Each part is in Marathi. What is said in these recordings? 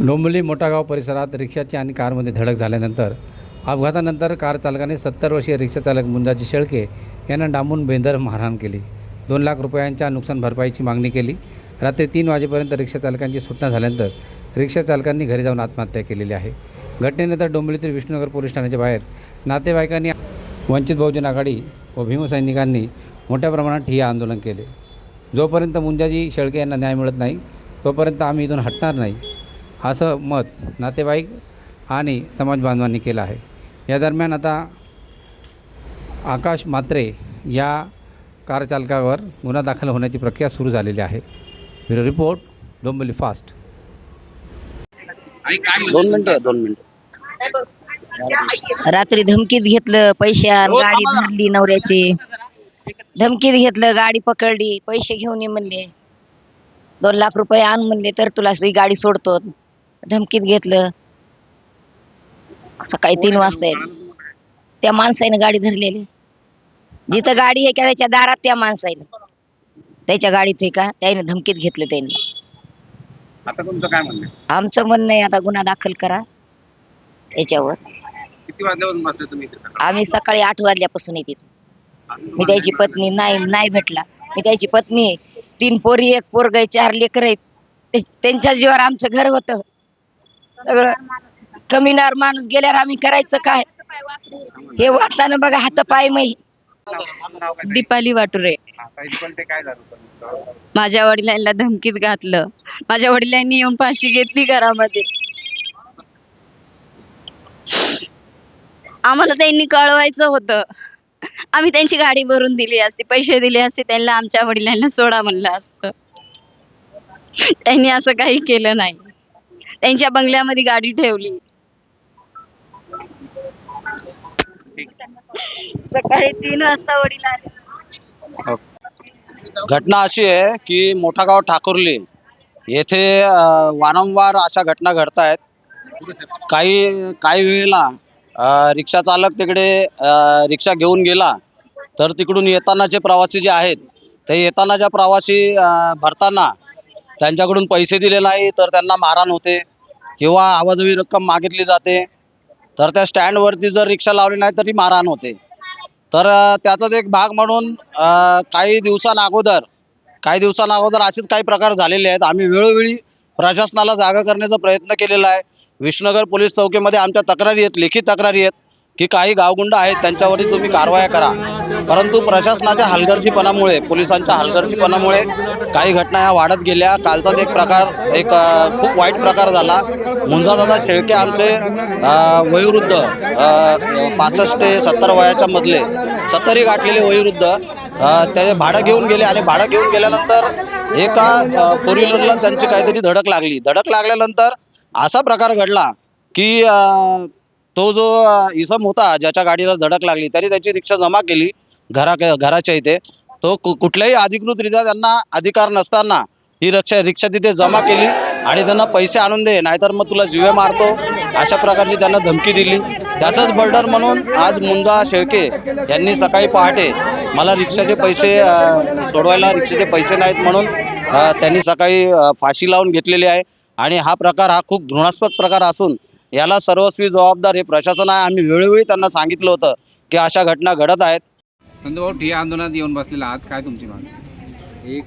डोंबिवली मोठागाव परिसरात रिक्षाची आणि कारमध्ये धडक झाल्यानंतर अपघातानंतर कार चालकाने सत्तर वर्षीय रिक्षाचालक मुंजाजी शेळके यांना डांबून बेंदर मारहाण केली. दोन लाख रुपयांच्या नुकसान भरपाईची मागणी केली. रात्री तीन वाजेपर्यंत रिक्षाचालकांची सुटना झाल्यानंतर रिक्षाचालकांनी घरी जाऊन आत्महत्या केलेली आहे. घटनेनंतर डोंबिवलीतील विष्णुनगर पोलीस ठाण्याच्या बाहेर नातेवाईकांनी वंचित बहुजन आघाडी व भीमसैनिकांनी मोठ्या प्रमाणात ठिय्या आंदोलन केले. जोपर्यंत मुंजाजी शेळके यांना न्याय मिळत नाही तोपर्यंत आम्ही इथून हटणार नाही. असं मत नातेवाईक आणि समाज बांधवांनी केलं आहे. या दरम्यान आता आकाश मात्रे या कार चालकावर गुन्हा दाखल होण्याची प्रक्रिया सुरू झालेली आहे. Bureau report Dombivli fast. दोन मिनिटं दोन मिनिटं. रात्री धमकीत घेतलं पैसे आण गाडी धरली नवऱ्याची. धमकीत घेतलं गाडी पकडली पैसे घेऊन ये म्हणले. दोन लाख रुपये आण म्हणले तर तुला ही गाडी सोडतो. धमकीत घेतलं. सकाळी तीन वाजता त्या माणसाने गाडी धरलेली. जिथं गाडी आहे का त्याच्या दारात त्या माणसाने त्याच्या गाडीत आहे का त्याने धमकीत घेतलं त्यांनी आता तुमचं काय म्हणणं आहे? आमचं म्हणणं आहे आता गुन्हा दाखल करा. याच्यावर. किती वाजल्यापासून बसले तुम्ही इथे? आम्ही सकाळी आठ वाजल्यापासून येते मी त्याची पत्नी नाही नाही भेटला. मी त्याची पत्नी आहे. तीन पोरी एक पोरग आहे, चार लेकर आहेत. ते- त्यांच्या जीवावर आमचं घर होत. सगळं कमीनार माणूस गेल्यावर आम्ही करायचं काय? हे वाटताना बघा हात पाय मै. दीपाली वाटुरे. माझ्या वडिलांना धमकीत घातलं. माझ्या वडिलांनी येऊन फाशी घेतली घरामध्ये. आम्हाला त्यांनी कळवायचं होतं. आम्ही त्यांची गाडी भरून दिली असती पैसे दिले असते त्यांना आमच्या वडिलांना सोडा म्हणलं असतं. त्यांनी असं काही केलं नाही. त्यांच्या बंगल्यामध्ये गाडी ठेवली. सकाळी तीन वाजता वडील आले. घटना अशी आहे की मोठा गाव ठाकुर्ली येथे अं, वारंवार अशा घटना घडत आहेत काही काही वेळेला अं, रिक्षा चालक तिकडे अं, रिक्षा घेऊन गेला तर तिकडून येतानाचे प्रवासी जे आहेत ते येतानाच्या प्रवासी अं, भरताना त्यांच्याकडून पैसे दिले नाही तर त्यांना मारहाण होते. किंवा आवाजवी रक्कम मागितली जाते तर त्या स्टँडवरती जर रिक्षा लावली नाही तरी मारहाण होते. तर त्याचाच एक भाग म्हणून काही दिवसां अगोदर काही दिवसांअगोदर असेच काही प्रकार झालेले आहेत. आम्ही वेळोवेळी प्रशासनाला जागा करण्याचा प्रयत्न केलेला आहे. विष्णुनगर पोलीस चौकीमध्ये आमच्या तक्रारी आहेत लेखी तक्रारी आहेत की काही गावगुंड आहेत त्यांच्यावरती तुम्ही कारवाया करा. परंतु प्रशासनाच्या हलगर्जीपणामुळे पोलिसांच्या हलगर्जीपणामुळे काही घटना ह्या वाढत गेल्या. कालचाच एक प्रकार एक खूप वाईट प्रकार झाला. मुंजादादा शेळके आमचे वयोवृद्ध पासष्ट ते सत्तर वयाच्या मधले सत्तरी गाठलेले वयोवृद्ध त्याचे भाडं घेऊन गेले आणि भाडं घेऊन गेल्यानंतर एका फोर व्हीलरला त्यांची काहीतरी धडक लागली. धडक लागल्यानंतर असा प्रकार घडला की तो जो इसम होता ज्याच्या गाडीला धडक लागली त्याने त्याची रिक्षा जमा केली. घरा घराच्या इथे. तो कु- कुठल्याही अधिकृतरित्या त्यांना अधिकार नसताना ही रिक्षा रिक्षा तिथे जमा केली आणि त्यांना पैसे आणून दे नाहीतर मग तुला जीवे मारतो. अशा प्रकारची त्यांना धमकी दिली. त्याचंच बर्डर म्हणून आज मुंजा शेळके यांनी सकाळी पहाटे मला रिक्षाचे पैसे सोडवायला रिक्षाचे पैसे नाहीत म्हणून त्यांनी सकाळी फाशी लावून घेतलेली आहे. आणि हा प्रकार हा खूप घृणास्पद प्रकार असून याला सर्वस्वी जबाबदार हे प्रशासन आहे. आम्ही वेळोवेळी त्यांना सांगितलं होतं की अशा घटना घडत आहेत. भाऊ ठिया आंदोलनात येऊन बसलेला आहात. काय तुमची मागणी? एक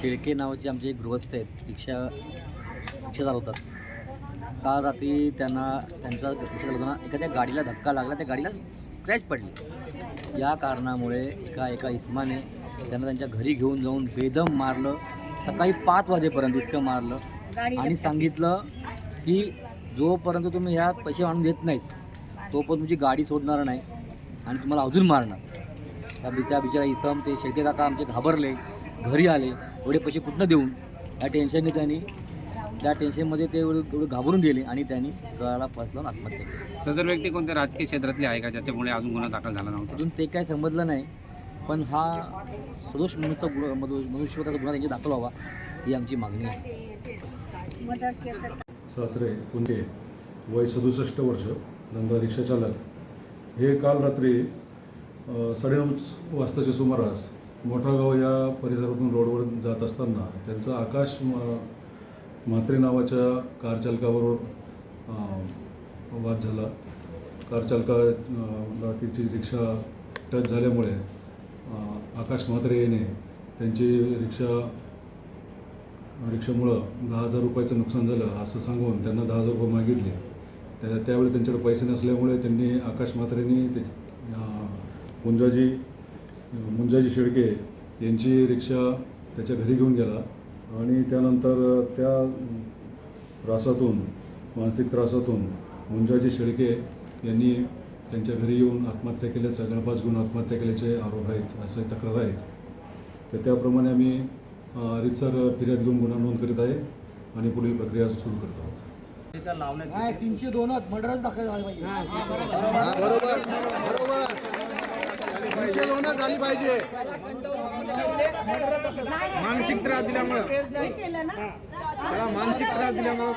खेळके नावाचे आमचे एक गृहस्थ आहेत. रिक्षा रिक्षा चालवतात. काल रात्री त्यांना त्यांचा रिक्षा चालवताना एखाद्या गाडीला धक्का लागला. त्या गाडीला क्रॅच पडली. या कारणामुळे एका एका इस्माने त्यांना त्यांच्या घरी घेऊन जाऊन बेदम मारलं. सकाळी पाच वाजेपर्यंत इतकं मारलं. आणि सांगितलं की जोपर्यंत तुम्ही ह्या पैसे आणून देत नाहीत तोपर्यंत तुमची गाडी सोडणार नाही आणि तुम्हाला अजून मारणार. त्या बिचारा इसम ते शेळके काका आमचे घाबरले. घरी आले. एवढे पैसे कुठनं देऊन? या टेन्शनने त्यांनी त्या टेन्शनमध्ये ते एवढे एवढे घाबरून गेले आणि त्यांनी गळाला फास लावून आत्महत्या केली. सदर व्यक्ती कोणत्या राजकीय क्षेत्रातली आहे का? ज्याच्यामुळे अजून गुन्हा दाखल झाला नव्हता? अजून ते काय समजलं नाही पण हा सदोष मनुष्य मनुष्यवताचा गुन्हा त्यांची दाखल व्हावा ही आमची मागणी आहे. सासरे कुंटे वय सदुसष्ट वर्ष धंदा रिक्षाचालक हे काल रात्री साडेनऊ वाजताच्या सुमारास मोठागाव या परिसरातून रोडवर जात असताना त्यांचा आकाश म- म्हात्रे नावाच्या कारचालकाबरोबर वाद झाला. कारचालकाला तिची रिक्षा टच झाल्यामुळे आकाश म्हात्रे याने त्यांची रिक्षा रिक्षामुळं दहा हजार रुपयाचं नुकसान झालं असं सांगून त्यांना दहा हजार रुपये मागितले. त्या त्यावेळी त्यांच्याकडे पैसे नसल्यामुळे त्यांनी आकाश म्हात्रेंनी ते मुंजाजी मुंजाजी शेळके यांची रिक्षा त्याच्या घरी घेऊन गेला. आणि त्यानंतर त्या त्रासातून मानसिक त्रासातून मुंजाजी शेळके यांनी त्यांच्या घरी येऊन आत्महत्या केल्याचा गळफास घेऊन आत्महत्या केल्याचे आरोप आहेत असे तक्रार आहेत. तर त्याप्रमाणे आम्ही रितसर फिर्याद घेऊन गुन्हा नोंद करीत आहे आणि पुढील प्रक्रिया सुरू करत आहोत. तीनशे दोनच मर्डरच दाखल पाहिजे. मानसिक त्रास दिल्यामुळं. त्याला मानसिक त्रास दिल्यामुळं